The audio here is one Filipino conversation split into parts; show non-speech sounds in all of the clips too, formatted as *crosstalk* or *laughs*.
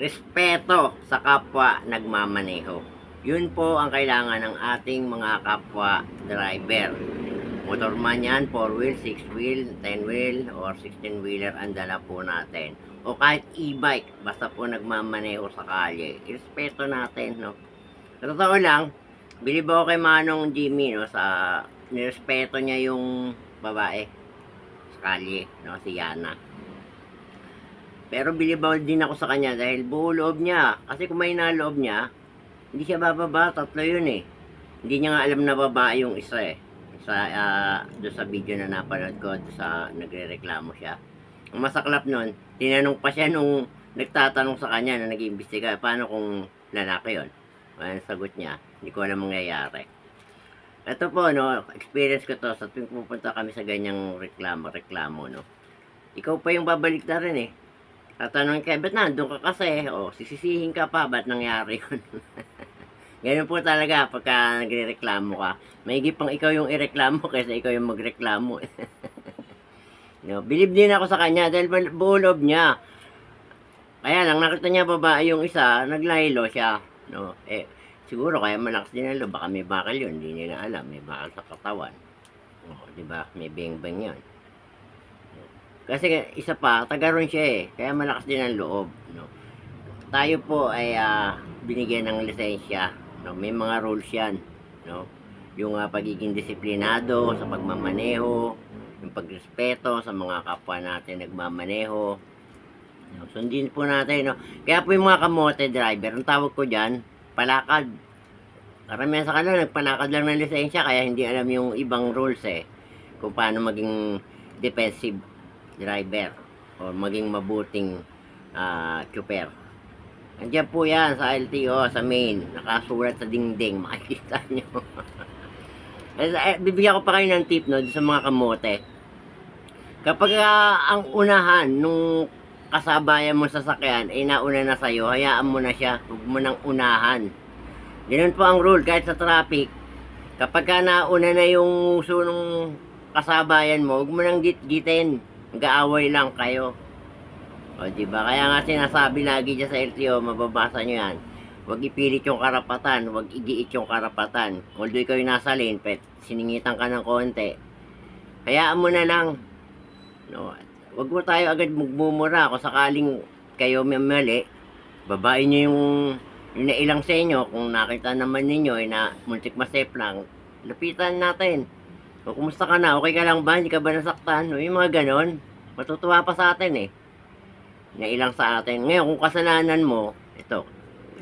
respeto sa kapwa nagmamaneho. Yun po ang kailangan ng ating mga kapwa driver. Motor man yan, 4 wheel, 6 wheel, 10 wheel, or 16 wheeler ang dala po natin. O kahit e-bike, basta po nagmamaneho sa kalye. Irespeto natin, no? Totoo lang, bilib ako kay Manong Jimmy, no, sa nirespeto niya yung babae sa kalye, no, si Yana. Pero bilibaw din ako sa kanya dahil buo loob niya. Kasi kung may naloob niya, hindi siya bababa, tatlo yun eh. Hindi niya nga alam na babae yung isa eh. Sa, ah, doon sa video na napanood ko, sa nagre-reklamo siya. Ang masaklap nun, tinanong pa siya nung nagtatanong sa kanya na nag-iimbestiga, paano kung lalaki yun? Ang sagot niya, hindi ko alam mangyayari. Ito po, no, experience ko to sa tuwing pupunta kami sa ganyang reklamo, reklamo, no. Ikaw pa yung babalik na rin eh. Tatanungin ka, ba't nandun ka kasi? O, sisisihin ka pa, ba't nangyari yun? *laughs* Ganun po talaga pagka nagre-reklamo ka. Maigi pang ikaw yung ireklamo *laughs* kaysa ikaw yung magreklamo. *laughs* no, believe din ako sa kanya dahil buo loob niya. Kaya lang nakita niya babae yung isa, naglahilo siya. No, eh, siguro kaya malakas din loob. Baka may bakal yun, hindi nila alam. May bakal sa katawan. O, di ba? May beng-beng yun. Kasi isa pa, taga ron siya eh. Kaya malakas din ang loob. No? Tayo po ay ah, binigyan ng lisensya. No? May mga rules yan. No? Yung ah, pagiging disiplinado sa pagmamaneho, yung pagrespeto sa mga kapwa natin nagmamaneho. No? Sundin po natin. No? Kaya po yung mga kamote driver, ang tawag ko dyan, palakad. Karamihan sa kanila, nagpalakad lang ng lisensya kaya hindi alam yung ibang rules eh. Kung paano maging defensive driver o maging mabuting ah chopper. Andiyan po yan sa LTO, sa main. Nakasulat sa dingding. *laughs* Makikita nyo. Eh, eh, Bibigyan ko pa kayo ng tip no, sa mga kamote. Kapag ah, ang unahan nung kasabayan mo sa sakyan ay nauna na sa'yo, hayaan mo na siya. Huwag mo nang unahan. Ganun po ang rule kahit sa traffic. Kapag ka nauna na yung uso nung kasabayan mo, huwag mo nang git-gitin. Mag-aaway lang kayo. O, di ba? Kaya nga sinasabi lagi dyan sa LTO, mababasa nyo yan. Huwag ipilit yung karapatan, huwag igiit yung karapatan. Although ikaw yung nasa lane, siningitan ka ng konti. Hayaan mo na lang. No, huwag mo tayo agad magmumura kung sakaling kayo may mali. Babae nyo yung, yung nailang sa inyo. Kung nakita naman ninyo ay na muntik masep lang, lapitan natin. O kumusta ka na? Okay ka lang ba? Hindi ka ba nasaktan? Yung mga ganon. Matutuwa pa sa atin eh. Nailang sa atin. Ngayon, kung kasalanan mo, ito,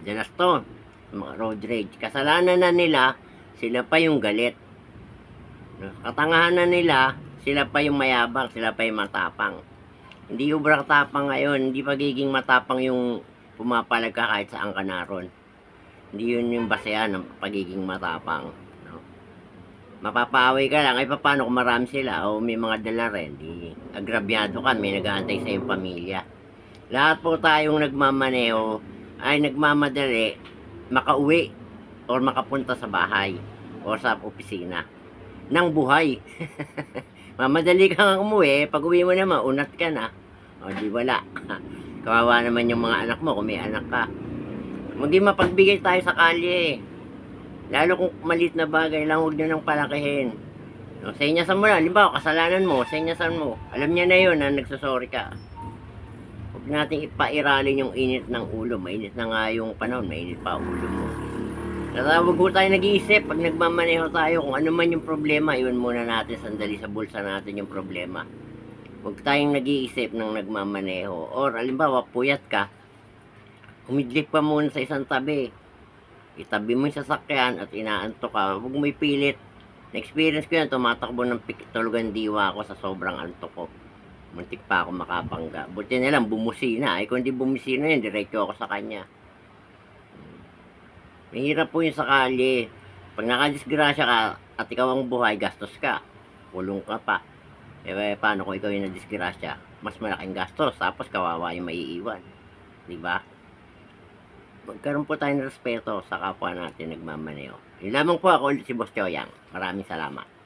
danas to, mga road rage. Kasalanan na nila, sila pa yung galit. Katangahan na nila, sila pa yung mayabang, sila pa yung matapang. Hindi ubrang tapang ngayon, hindi pagiging matapang yung pumapalag ka kahit saan ka naroon. Hindi yun yung basehan ng pagiging matapang. No? Mapapaaway ka lang, ay paano kung marami sila o may mga dala rin, di agrabyado ka, may nag-aantay sa iyong pamilya. Lahat po tayong nagmamaneho ay nagmamadali makauwi or makapunta sa bahay o sa opisina ng buhay. *laughs* Mamadali ka nga umuwi, pag uwi mo naman, unat ka na. O di wala. *laughs* Kawawa naman yung mga anak mo kung may anak ka. Maging mapagbigay tayo sa kalye. Lalo kung malit na bagay lang, huwag nyo nang palakihin. No, sa mo na, limbawa, kasalanan mo, sa mo. Alam niya na yun na nagsasorry ka. Huwag nating ipairalin yung init ng ulo. Mainit na nga yung panahon, mainit pa ulo mo. Kaya huwag po tayo nag-iisip pag nagmamaneho tayo kung ano man yung problema, iwan muna natin sandali sa bulsa natin yung problema. Huwag tayong nag-iisip ng nagmamaneho. Or, alimbawa, puyat ka, humidlik pa muna sa isang tabi. Itabi mo yung sasakyan at inaanto ka. Huwag mo ipilit. Na-experience ko yan, tumatakbo ng tulugan diwa ako sa sobrang antok ko. Muntik pa ako makabangga. Buti na lang, bumusina. Ay, kung hindi bumusina yun, diretso ako sa kanya. Mahirap po yung sa kalye. Pag nakadisgrasya ka at ikaw ang buhay, gastos ka. Kulong ka pa. Eh, eh, paano kung ikaw yung nadisgrasya? Mas malaking gastos, tapos kawawa yung maiiwan. Di ba? Magkaroon po tayo ng respeto sa kapwa natin nagmamaneho. Yun lamang po ako ulit si Boss Choyang. Maraming salamat.